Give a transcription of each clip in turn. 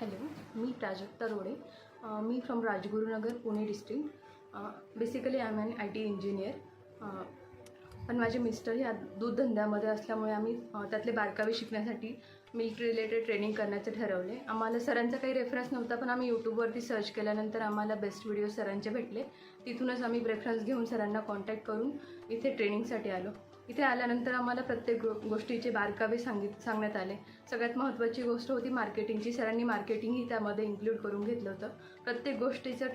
Hello मी प्राजक्ता रोडे मी from Rajgurunagar Pune district basically I am an I T engineer पण माझे mister ह्या दूध धंद्यामध्ये असल्यामुळे आम्ही त्यातले बारकावे शिकण्यासाठी मिल्क रिलेटेड ट्रेनिंग करण्याचे ठरवले. आम्हाला सरांचा काही रेफरन्स नव्हता पण आम्ही यूट्यूबवरती सर्च केल्यानंतर आम्हाला बेस्ट व्हिडिओ सरांचे भेटले. तिथूनच आम्ही रेफरन्स घेऊन सरांना कॉन्टॅक्ट करून इथे ट्रेनिंगसाठी आलो. इथे आल्यानंतर आम्हाला प्रत्येक गो गोष्टीचे बारकावे सांगित सांगण्यात आले. सगळ्यात महत्त्वाची गोष्ट होती मार्केटिंगची. सरांनी मार्केटिंगही त्यामध्ये इन्क्लूड करून घेतलं होतं. प्रत्येक गोष्टीचं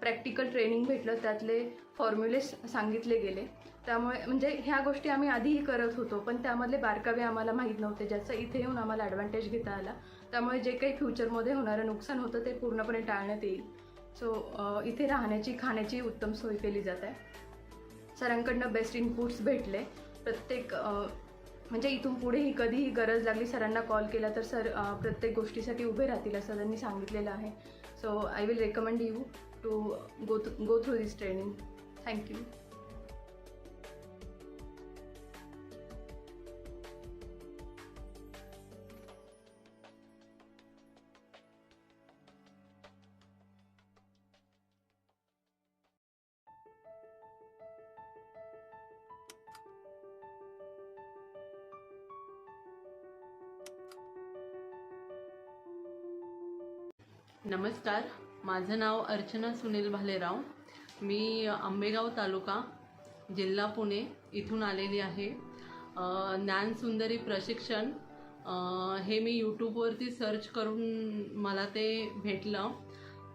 प्रॅक्टिकल ट्रेनिंग भेटलं. त्यातले फॉर्म्युले सांगितले गेले. त्यामुळे म्हणजे ह्या गोष्टी आम्ही आधीही करत होतो पण त्यामधले बारकावे आम्हाला माहीत नव्हते ज्याचा इथे येऊन आम्हाला ॲडव्हान्टेज घेता आला. त्यामुळे जे काही फ्युचरमध्ये होणारं नुकसान होतं ते पूर्णपणे टाळण्यात येईल. सो इथे राहण्याची खाण्याची उत्तम सोय केली जात आहे. सरांकडनं बेस्ट इनपुट्स भेटले. प्रत्येक म्हणजे इथून पुढेही कधीही गरज लागली सरांना कॉल केला तर सर प्रत्येक गोष्टीसाठी उभे राहतील असं त्यांनी सांगितलेलं आहे. So I will recommend you to go go through this training thank you नमस्कार माझं नाव अर्चना सुनील भालेराव. मी आंबेगाव तालुका जिल्हा पुणे इथून आलेली आहे. ज्ञानसुंदरी प्रशिक्षण हे मी यूट्यूबवरती सर्च करून मला ते भेटलं.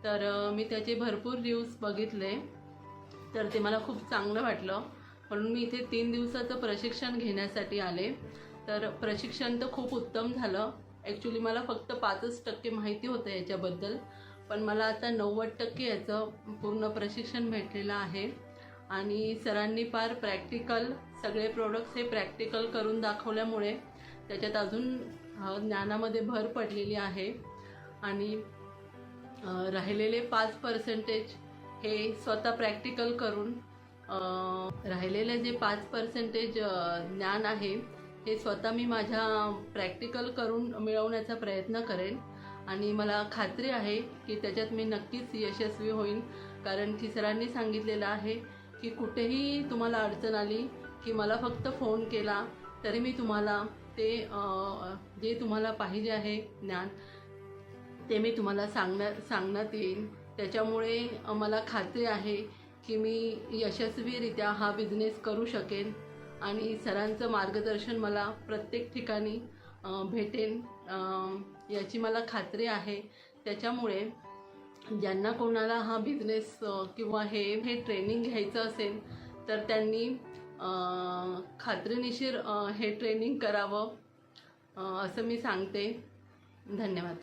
तर मी त्याचे भरपूर रिव्ह्यूज बघितले. तर ते मला खूप चांगलं वाटलं. म्हणून मी इथे तीन दिवसाचं प्रशिक्षण घेण्यासाठी आले. तर प्रशिक्षण तर खूप उत्तम झालं. ॲक्च्युली मला फक्त पाचच टक्के माहिती होतं याच्याबद्दल. पण मला आता नव्वद टक्के याचं पूर्ण प्रशिक्षण भेटलेलं आहे. आणि सरांनी फार प्रॅक्टिकल सगळे प्रोडक्ट्स हे प्रॅक्टिकल करून दाखवल्यामुळे त्याच्यात अजून ज्ञानामध्ये भर पडलेली आहे. आणि राहिलेले पाच पर्सेंटेज हे स्वतः प्रॅक्टिकल करून राहिलेले जे पाच पर्सेंटेज ज्ञान आहे हे स्वतः मी माझ्या प्रॅक्टिकल करून मिळवण्याचा प्रयत्न करेन. आणि मला खात्री आहे की त्याच्यात मी नक्कीच यशस्वी होईन. कारण की सरांनी सांगितलेलं आहे की कुठेही तुम्हाला अडचण आली की मला फक्त फोन केला तरी मी तुम्हाला ते जे तुम्हाला पाहिजे आहे ज्ञान ते मी तुम्हाला सांगण्या सांगण्यात येईल त्याच्यामुळे मला खात्री आहे की मी यशस्वीरित्या हा बिझनेस करू शकेन. आणि सरांचं मार्गदर्शन मला प्रत्येक ठिकाणी भेटेन. याची मला खात्री आहे. त्याच्यामुळे ज्यांना कोणाला हा बिझनेस किंवा हे हे ट्रेनिंग घ्यायचं असेल तर त्यांनी खात्रीनिशीर हे ट्रेनिंग करावं असं मी सांगते. धन्यवाद.